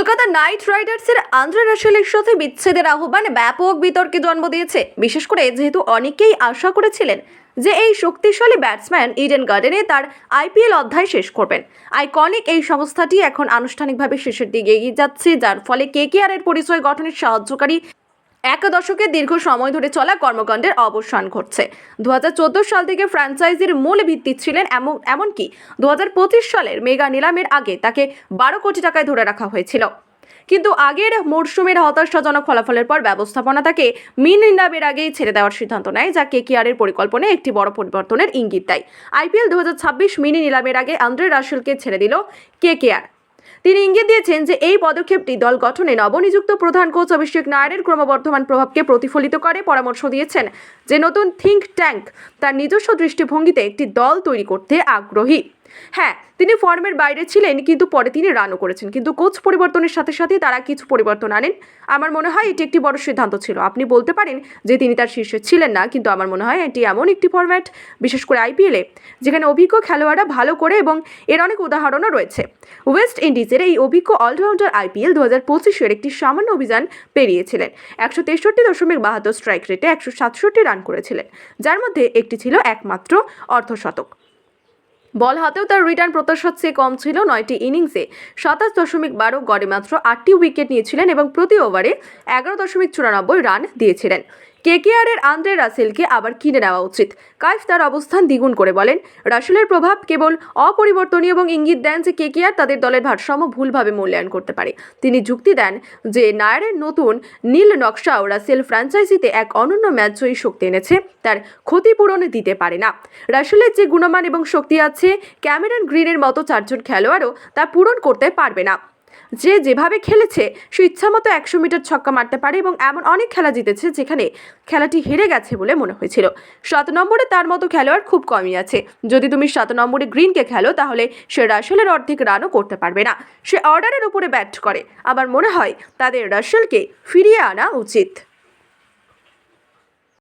Kolkata night রাইডার্সের Andre রাসেলের সাথে বিচ্ছেদের আহ্বান ব্যাপক বিতর্কে জন্ম দিয়েছে। বিশেষ করে যেহেতু অনেকেই আশা করেছিলেন যে এই শক্তিশালী ব্যাটসম্যান ইডেন গার্ডেনে তার আইপিএল অধ্যায় শেষ করবেন। আইকনিক এই সংস্থাটি এখন আনুষ্ঠানিকভাবে শেষের দিকে এগিয়ে যাচ্ছে, যার ফলে কে কেকেআর এর পরিচয় গঠনের সাহায্যকারী এক দশকে দীর্ঘ সময় ধরে চলা কর্মকাণ্ডের অবসান ঘটছে। দু হাজার চোদ্দ সাল থেকে ফ্র্যাঞ্চাইজির মূল ভিত্তি ছিলেন এমন, এমনকি দু হাজার পঁচিশ সালের মেগা নিলামের আগে তাকে বারো কোটি টাকায় ধরে রাখা হয়েছিল। কিন্তু আগের মরশুমের হতাশাজনক ফলাফলের পর ব্যবস্থাপনা তাকে মিন নিলামের আগেই ছেড়ে দেওয়ার সিদ্ধান্ত নেয়, যা কেকেআরের পরিকল্পনায় একটি বড় পরিবর্তনের ইঙ্গিত দেয়। আইপিএল দু হাজার ছাব্বিশ মিনি নিলামের আগে আন্দ্রে রাসেলকে ছেড়ে দিল কেকেআর। তিনি ইঙ্গিত দিয়েছেন যে এই পদক্ষেপটি দল গঠনে নবনিযুক্ত প্রধান কোচ অভিষেক নায়ারের ক্রমবর্ধমান প্রভাবকে প্রতিফলিত করে পরামর্শ দিয়েছেন যে নতুন থিঙ্ক ট্যাঙ্ক তার নিজস্ব দৃষ্টিভঙ্গিতে একটি দল তৈরি করতে আগ্রহী। হ্যাঁ তিনি ফর্মের বাইরে ছিলেন, কিন্তু পরে তিনি রানও করেছেন। কিন্তু কোচ পরিবর্তনের সাথে সাথে তারা কিছু পরিবর্তন আনেন। আমার মনে হয় এটি একটি বড় সিদ্ধান্ত ছিল। আপনি বলতে পারেন যে তিনি তার শীর্ষে ছিলেন না, কিন্তু আমার মনে হয় এটি এমন একটি ফরম্যাট বিশেষ করে আইপিএলে যেখানে অভিজ্ঞ খেলোয়াড়রা ভালো করে এবং এর অনেক উদাহরণও রয়েছে। ওয়েস্ট ইন্ডিজের এই অভিজ্ঞ অলরাউন্ডার আইপিএল দু হাজার পঁচিশের একটি সামান্য অভিযান পেরিয়েছিলেন। একশো তেষট্টি দশমিক বাহাত্তর স্ট্রাইক রেটে একশো সাতষট্টি রান করেছিলেন, যার মধ্যে একটি ছিল একমাত্র অর্ধশতক বল হাতেও তার রিটার্ন প্রত্যাশার চেয়ে কম ছিল নয়টি ইনিংসে। সাতাশ দশমিক বারো গড়ে মাত্র আটটি উইকেট নিয়েছিলেন এবং প্রতি ওভারে এগারো দশমিক চুরানব্বই রান দিয়েছিলেন। কেকেআরের আন্দ্রে রাসেলকে আবার কিনে নেওয়া উচিত। কাইফ তার অবস্থান দ্বিগুণ করে বলেন, রাসেলের প্রভাব কেবল অপরিবর্তনীয় এবং ইঙ্গিত দেন যে কেকেআর তাদের দলের ভারসাম্য ভুলভাবে মূল্যায়ন করতে পারে। তিনি যুক্তি দেন যে নায়ারের নতুন নীল নকশাও রাসেল ফ্র্যাঞ্চাইজিতে এক অনন্য ম্যাচ জয়ী শক্তি এনেছে, তার ক্ষতিপূরণ দিতে পারে না। রাসেলের যে গুণমান এবং শক্তি আছে, ক্যামেরন গ্রিনের মতো চারজন খেলোয়াড়ও তা পূরণ করতে পারবে না। যে যেভাবে খেলেছে, সে ইচ্ছামতো একশো মিটার ছক্কা মারতে পারে এবং এমন অনেক খেলা জিতেছে যেখানে খেলাটি হেরে গেছে বলে মনে হয়েছিল। সাত নম্বরে তার মতো খেলোয়াড় খুব কমই আছে। যদি তুমি সাত নম্বরে গ্রিনকে খেলো, তাহলে সে রাসেলের অর্ধেক রানও করতে পারবে না। সে অর্ডারের উপরে ব্যাট করে। আবার মনে হয় তাদের রাসেলকে ফিরিয়ে আনা উচিত।